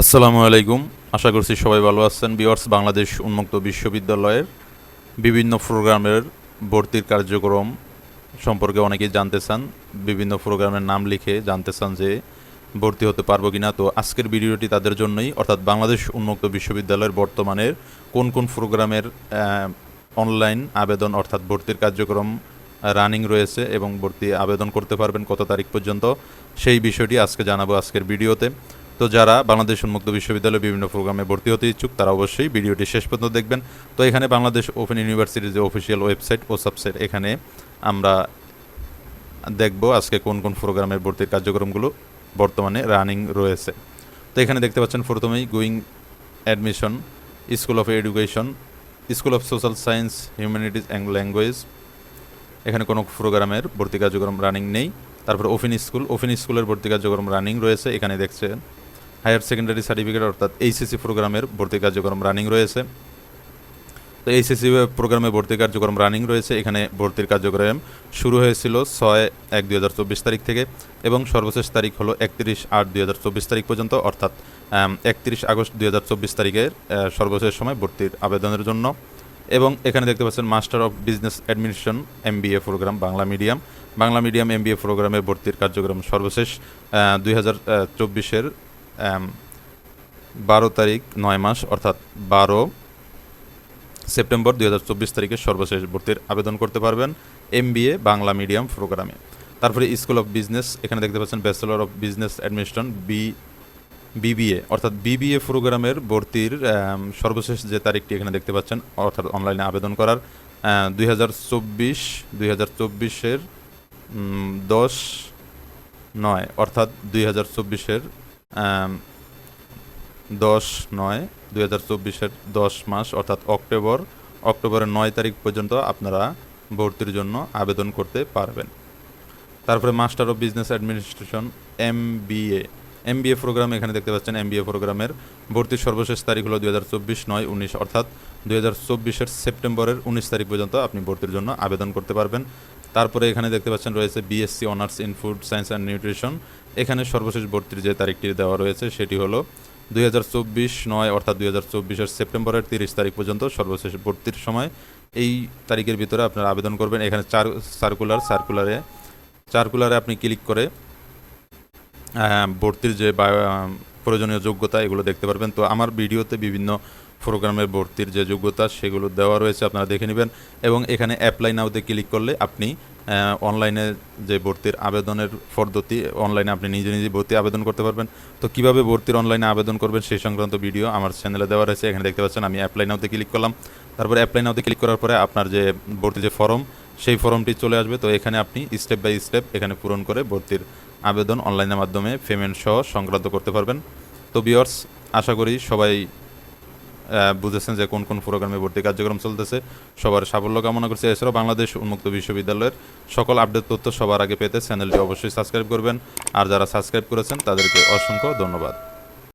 আসসালামু আলাইকুম। আশা করছি সবাই ভালো আছেন। বিওয়ার্স বাংলাদেশ উন্মুক্ত বিশ্ববিদ্যালয়ের বিভিন্ন প্রোগ্রামের ভর্তির কার্যক্রম সম্পর্কে অনেকেই জানতে চান। বিভিন্ন প্রোগ্রামের নাম লিখে জানতে চান যে ভর্তি হতে পারব কিনা। তো আজকের ভিডিওটি তাদের জন্যই, অর্থাৎ বাংলাদেশ উন্মুক্ত বিশ্ববিদ্যালয়ের বর্তমানের কোন কোন প্রোগ্রামের অনলাইন আবেদন, অর্থাৎ ভর্তির কার্যক্রম রানিং রয়েছে এবং ভর্তি আবেদন করতে পারবেন কত তারিখ পর্যন্ত, সেই বিষয়টি আজকে জানাব আজকের ভিডিওতে। তো যারা বাংলাদেশ উন্মুক্ত বিশ্ববিদ্যালয়ে বিভিন্ন প্রোগ্রামে ভর্তি হতে ইচ্ছুক, তারা অবশ্যই ভিডিওটি শেষ পর্যন্ত দেখবেন। তো এখানে বাংলাদেশ ওপেন ইউনিভার্সিটির যে অফিসিয়াল ওয়েবসাইট ও সাবসাইট এখানে আমরা দেখব আজকে কোন কোন প্রোগ্রামের ভর্তির কার্যক্রমগুলো বর্তমানে রানিং রয়েছে। তো এখানে দেখতে পাচ্ছেন প্রথমেই going admission school of education school of social science humanities and language এখানে কোনো প্রোগ্রামের ভর্তি কার্যক্রম রানিং নেই। তারপর ওফিন স্কুল ওফিন স্কুলের ভর্তি কার্যক্রম রানিং রয়েছে। এখানে দেখছেন হায়ার সেকেন্ডারি সার্টিফিকেট অর্থাৎ এইচএসসি প্রোগ্রামের ভর্তি কার্যক্রম রানিং রয়েছে। তো এইচএসসি প্রোগ্রামে ভর্তি কার্যক্রম রানিং রয়েছে। এখানে ভর্তির কার্যক্রম শুরু হয়েছিল ছয় এক দুই হাজার চব্বিশ তারিখ থেকে এবং সর্বশেষ তারিখ হলো একত্রিশ আট দুই হাজার চব্বিশ তারিখ পর্যন্ত অর্থাৎ একত্রিশ আগস্ট দুই হাজার চব্বিশ তারিখের সর্বশেষ সময় ভর্তির আবেদনের জন্য। এবং এখানে দেখতে পাচ্ছেন master of business administration MBA programme, Bangla medium. Bangla medium MBA প্রোগ্রামে ভর্তির কার্যক্রম সর্বশেষ দুই হাজার চব্বিশের বারো তারিখ নয় মাস, অর্থাৎ বারো সেপ্টেম্বর দুই হাজার চব্বিশ তারিখে সর্বশেষ ভর্তির আবেদন করতে পারবেন এমবিএ, বাংলা মিডিয়াম প্রোগ্রামে। তারপরে স্কুল অফ বিজনেস, এখানে দেখতে পাচ্ছেন bachelor of business administration B, BBA, অর্থাৎ বিবিএ প্রোগ্রামের ভর্তির সর্বশেষ যে তারিখটি এখানে দেখতে পাচ্ছেন, অর্থাৎ অনলাইনে আবেদন করার দুই হাজার চব্বিশ, দুই হাজার চব্বিশের দশ নয়, অর্থাৎ দুই হাজার চব্বিশের দশ নয়, দুই হাজার চব্বিশের দশ মাস, অর্থাৎ অক্টোবর, অক্টোবরের নয় তারিখ পর্যন্ত আপনারা ভর্তির জন্য আবেদন করতে পারবেন। তারপরে master of business administration M BA M BA programme এখানে দেখতে পাচ্ছেন এম বিএ প্রোগ্রামের ভর্তির সর্বশেষ তারিখ হলো দুই হাজার চব্বিশ নয়, উনিশ, অর্থাৎ দুই হাজার চব্বিশের সেপ্টেম্বরের উনিশ তারিখ পর্যন্ত আপনি ভর্তির জন্য আবেদন করতে পারবেন। তারপরে এখানে দেখতে পাচ্ছেন রয়েছে BSc honours in food science and nutrition এখানে সর্বশেষ ভর্তির যে তারিখটি দেওয়া রয়েছে সেটি হলো দুই হাজার চব্বিশ নয় অর্থাৎ দুই হাজার চব্বিশের সেপ্টেম্বরের তিরিশ তারিখ পর্যন্ত সর্বশেষ ভর্তির সময়। এই তারিখের ভিতরে আপনারা আবেদন করবেন। এখানে চার সার্কুলার সার্কুলারে সার্কুলারে আপনি ক্লিক করে ভর্তির যে প্রয়োজনীয় যোগ্যতা এগুলো দেখতে পারবেন। তো আমার ভিডিওতে বিভিন্ন প্রোগ্রামের ভর্তির যে যোগ্যতা সেগুলো দেওয়া রয়েছে, আপনারা দেখে নেবেন। এবং এখানে অ্যাপ্লাই নাওতে ক্লিক করলে আপনি অনলাইনে যে ভর্তির আবেদনের পদ্ধতি অনলাইনে আপনি নিজে নিজে ভর্তি আবেদন করতে পারবেন। তো কীভাবে ভর্তির অনলাইনে আবেদন করবেন সেই সংক্রান্ত ভিডিও আমার চ্যানেলে দেওয়া রয়েছে, এখানে দেখতে পাচ্ছেন আমি অ্যাপ্লাই নাওতে ক্লিক করলাম। তারপরে অ্যাপ্লাই নাওতে ক্লিক করার পরে আপনার যে ভর্তি যে ফর্ম সেই ফর্মটি চলে আসবে। তো এখানে আপনি স্টেপ বাই স্টেপ এখানে পূরণ করে ভর্তির আবেদন অনলাইনের মাধ্যমে পেমেন্ট সহ সংক্রান্ত করতে পারবেন। তো বিয়ার্স আশা করি সবাই বুঝেছেন যে কোন কোন প্রোগ্রামে ভর্তি কার্যক্রম চলতেছে, সবার সাফল্য কামনা করছি। এছাড়াও বাংলাদেশ উন্মুক্ত বিশ্ববিদ্যালয়ের সকল আপডেট তথ্য সবার আগে পেতে চ্যানেলটি অবশ্যই সাবস্ক্রাইব করবেন। আর যারা সাবস্ক্রাইব করেছেন, তাদেরকে অসংখ্য ধন্যবাদ।